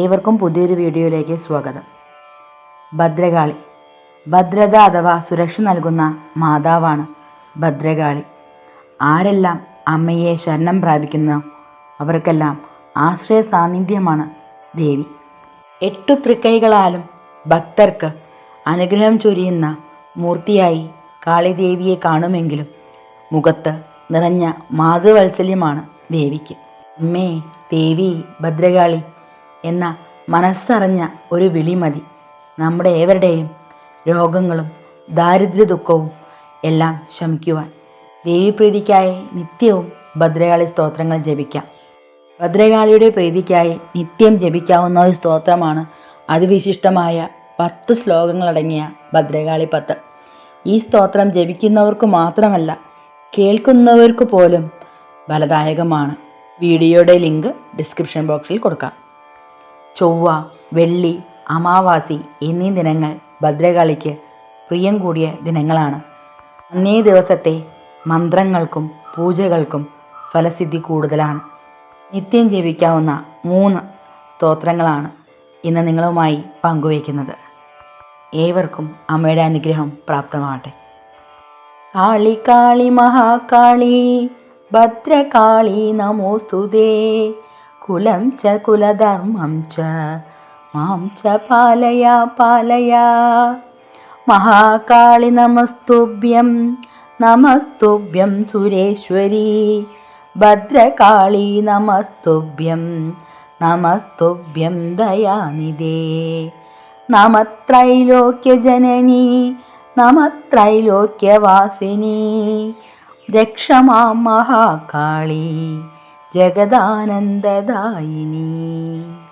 ഏവർക്കും പുതിയൊരു വീഡിയോയിലേക്ക് സ്വാഗതം. ഭദ്രകാളി. ഭദ്രത അഥവാ സുരക്ഷ നൽകുന്ന മാതാവാണ് ഭദ്രകാളി. ആരെല്ലാം അമ്മയെ ശരണം പ്രാപിക്കുന്നു അവർക്കെല്ലാം ആശ്രയ സാന്നിധ്യമാണ് ദേവി. എട്ടു തൃക്കൈകളാലും ഭക്തർക്ക് അനുഗ്രഹം ചൊരിയുന്ന മൂർത്തിയായി കാളിദേവിയെ കാണുമെങ്കിലും മുഖത്ത് നിറഞ്ഞ മാതൃവത്സല്യമാണ് ദേവിക്ക്. അമ്മേ ദേവി ഭദ്രകാളി എന്ന മനസ്സറിഞ്ഞ ഒരു വിളി മതി. നമ്മുടെ ഏവരുടെയും രോഗങ്ങളും ദാരിദ്ര്യ ദുഃഖവും എല്ലാം ശമിക്കുവാൻ. ദേവിപ്രീതിക്കായി നിത്യവും ഭദ്രകാളി സ്തോത്രങ്ങൾ ജപിക്കാം. ഭദ്രകാളിയുടെ പ്രീതിക്കായി നിത്യം ജപിക്കാവുന്ന ഒരു സ്തോത്രമാണ് അതിവിശിഷ്ടമായ പത്ത് ശ്ലോകങ്ങളടങ്ങിയ ഭദ്രകാളി പത്ത്. ഈ സ്തോത്രം ജപിക്കുന്നവർക്ക് മാത്രമല്ല കേൾക്കുന്നവർക്ക് പോലും ഫലദായകമാണ്. വീഡിയോയുടെ ലിങ്ക് ഡിസ്ക്രിപ്ഷൻ ബോക്സിൽ കൊടുക്കാം. ചൊവ്വ വെള്ളി അമാവാസി എന്നീ ദിനങ്ങൾ ഭദ്രകാളിക്ക് പ്രിയം കൂടിയ ദിനങ്ങളാണ്. അന്നേ ദിവസത്തെ മന്ത്രങ്ങൾക്കും പൂജകൾക്കും ഫലസിദ്ധി കൂടുതലാണ്. നിത്യം ജീവിക്കാവുന്ന മൂന്ന് സ്തോത്രങ്ങളാണ് ഇന്ന് നിങ്ങളുമായി പങ്കുവയ്ക്കുന്നത്. ഏവർക്കും അമ്മയുടെ അനുഗ്രഹം പ്രാപ്തമാകട്ടെ. കാളി കാളി മഹാകാളി ഭദ്രകാളി നമോസ്തുതേ കുലം ച കുലധർമ്മം ച മാം ച പാലയ പാലയ. മഹാകാളി നമസ്തുഭ്യം നമസ്തുഭ്യം സുരേശ്വരി. ഭദ്രകാളി നമസ്തുഭ്യം നമസ്തുഭ്യം ദയാനിധേ. നമത്രൈലോക്യജനനി നമത്രൈലോക്യവാസിനി. രക്ഷമാം മഹാകാളി. ജഗദാനന്ദദായിനി.